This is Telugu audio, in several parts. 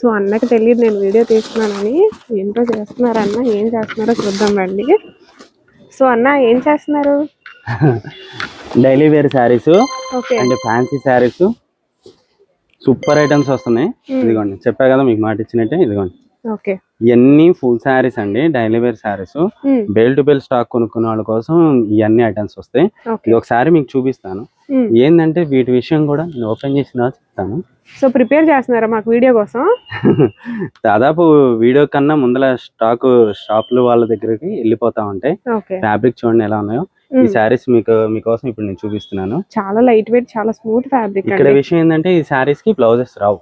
సో అన్నకి తెలియదు నేను వీడియో తీస్తున్నానని. ఏంటో చేస్తున్నారు అన్న ఏం చేస్తున్నారో చూద్దాం రండి. సో అన్న ఏం చేస్తున్నారు? Daily wear saris and fancy saris. Super items వస్తున్నాయి. ఇదిగోండి చెప్పా కదా మీకు మాట ఇచ్చినట్టే ఇదిగోండి. ఓకే. ఇవన్నీ ఫుల్ శారీస్ అండి daily wear saris. Bale to bale stock కొనుక్కున్న వాళ్ళ కోసం ఇవన్నీ ఐటమ్స్ వస్తాయి. ఇది ఒకసారి మీకు చూపిస్తాను. ఏంటంటే వీటి విషయం కూడా నేను ఓపెన్ చేసిన చెప్తాను. సో ప్రిపేర్ చేస్తున్నారా మాకు వీడియో కోసం? దాదాపు వీడియో కన్నా ముందల స్టాక్ షాపులు వాళ్ళ దగ్గరికి వెళ్ళిపోతా ఉంటాయి ఫ్యాబ్రిక్ చూడండి ఎలా ఉన్నాయో. ఈ శారీస్ మీకు మీకోసం ఇప్పుడు నేను చూపిస్తున్నాను. చాలా లైట్ వెయిట్ చాలా స్మూత్ ఫ్యాబ్రిక్ ఇక్కడ విషయం ఏంటంటే ఈ శారీస్కి బ్లౌజెస్ రావు.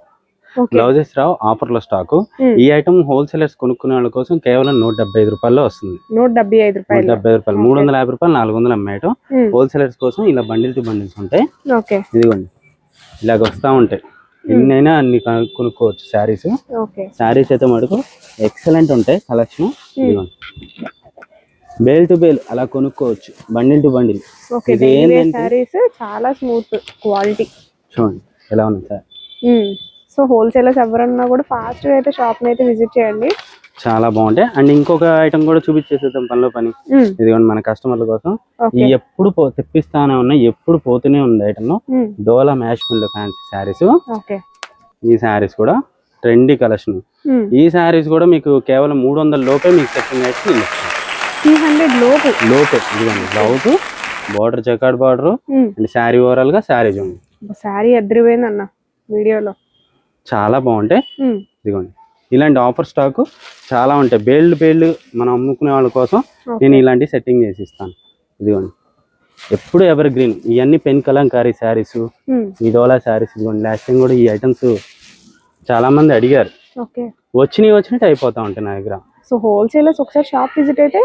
బ్లౌజెస్ రావు ఆఫర్లో స్టాక్ ఈ ఐటమ్ హోల్సేలర్స్ కొనుక్కునే వాళ్ళ కోసం కేవలం నూట డెబ్బై ఐదు రూపాయల్లో వస్తుంది. నూట డెబ్బై ఐదు రూపాయలు. డెబ్బై రూపాయలు. మూడు వందల యాభై రూపాయలు నాలుగు వందలు అమ్మేయటం ఉమ్, హోల్సేలర్స్ కోసం ఇలా బండిల్ టు బండిల్స్ ఉంటాయి. ఇదిగోండి. ఇలాగ వస్తూ ఉంటాయి. ఎన్నైనా అన్ని కొను- కొనుక్కోవచ్చు శారీస్. శారీస్ అయితే మటుకు ఎక్సలెంట్ ఉంటాయి కలెక్షన్. ఇదిగోండి. బేల్ టు బేల్ అలా కొనుక్కోవచ్చు. Bundle to bundle. ఇది చాలా స్మూత్ క్వాలిటీ. చూడండి. ఎలా ఉంది సార్? సో హోల్సేలర్స్ ఎవరన్నా కూడా ఫాస్ట్గా అయితే షాప్ అయితే విజిట్ చేయండి. చాలా బాగుంటాయి. అండ్ ఇంకొక ఐటమ్ కూడా చూపించేసేద్దాం పనిలో పని. ఇదిగోండి మన కస్టమర్ల కోసం. ఎప్పుడు తెప్పిస్తానే ఉన్నాయి ఎప్పుడు పోతూనే ఉంది ఐటమ్ డోలా మ్యాష్ ఫ్యాన్సీ శారీస్ ఈ శారీస్ కూడా ట్రెండీ కలెక్షన్ ఈ శారీస్ కూడా మీకు కేవలం మూడు వందల లోపే మీకు సెట్టింగ్ అయితే నేను ఇస్తాను. లోపు. లోపే. ఇదిగోండి blouse border jacquard border and sari ఓవరాల్గా శారీ చూడండి శారీ ఎదిరిపోయింది అన్న వీడియోలో. చాలా బాగుంటాయి ఇదిగోండి. ఇలాంటి ఆఫర్ స్టాక్ చాలా ఉంటాయి. బేల్డ్ బేల్డ్ మనం అమ్ముకునే వాళ్ళ కోసం. నేను ఇలాంటి సెట్టింగ్ చేసి ఇస్తాను ఇదిగోండి. ఎప్పుడు ఎవర్ గ్రీన్ ఇవన్నీ పెన్ కలంకారీ శారీస్ డోలా శారీస్ ఇదిగోండి. లాస్ట్ టైం కూడా ఈ ఐటమ్స్ చాలా మంది అడిగారు వచ్చినవి వచ్చినట్టు అయిపోతా ఉంటాయి నా దగ్గర. సో హోల్సేలర్స్ ఒకసారి షాప్ విజిట్ అయితే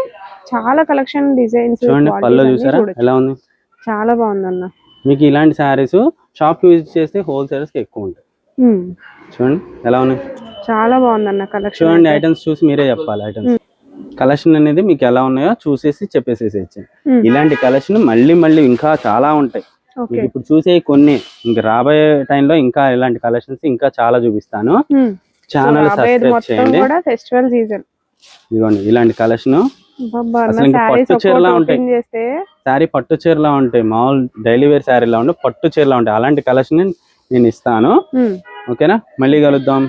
చాలా కలెక్షన్ డిజైన్స్ చూడండి పళ్ళు చూసారా? ఎలా ఉంది? చాలా బాగుంది అన్న మీకు ఇలాంటి శారీస్ షాప్ విజిట్ చేస్తే హోల్సేలర్స్కి ఎక్కువ ఉంటాయి. చూడండి ఎలా ఉన్నాయి? చాలా బాగుంది అన్న కలెక్షన్ చూడండి ఐటమ్స్ చూసి మీరే చెప్పాలి ఐటమ్స్ కలెక్షన్ అనేది మీకు ఎలా ఉన్నాయో చూసేసి చెప్పేసేసి ఇచ్చాను Hmm. ఇలాంటి కలెక్షన్ మళ్ళీ మళ్ళీ ఇంకా చాలా ఉంటాయి. ఇప్పుడు చూసే కొన్ని ఇంకా రాబోయే టైంలో ఇంకా ఇలాంటి కలెక్షన్స్ ఇంకా చాలా చూపిస్తాను. ఛానల్ సబ్స్క్రైబ్ చేయండి. కూడా ఫెస్టివల్ సీజన్ ఇదిగోండి ఇలాంటి కలెక్షన్ అసలు ఇంకా శారీస్ పట్టు చీరలా ఉంటాయి. శారీ పట్టు చీరలా ఉంటాయి. మామూలు డైలీ వేర్ శారీలా ఉంటాయి పట్టు చీరలా ఉంటాయి. అలాంటి కలెక్షన్ నేను ఇస్తాను. ఓకేనా? మళ్ళీ కలుద్దాం.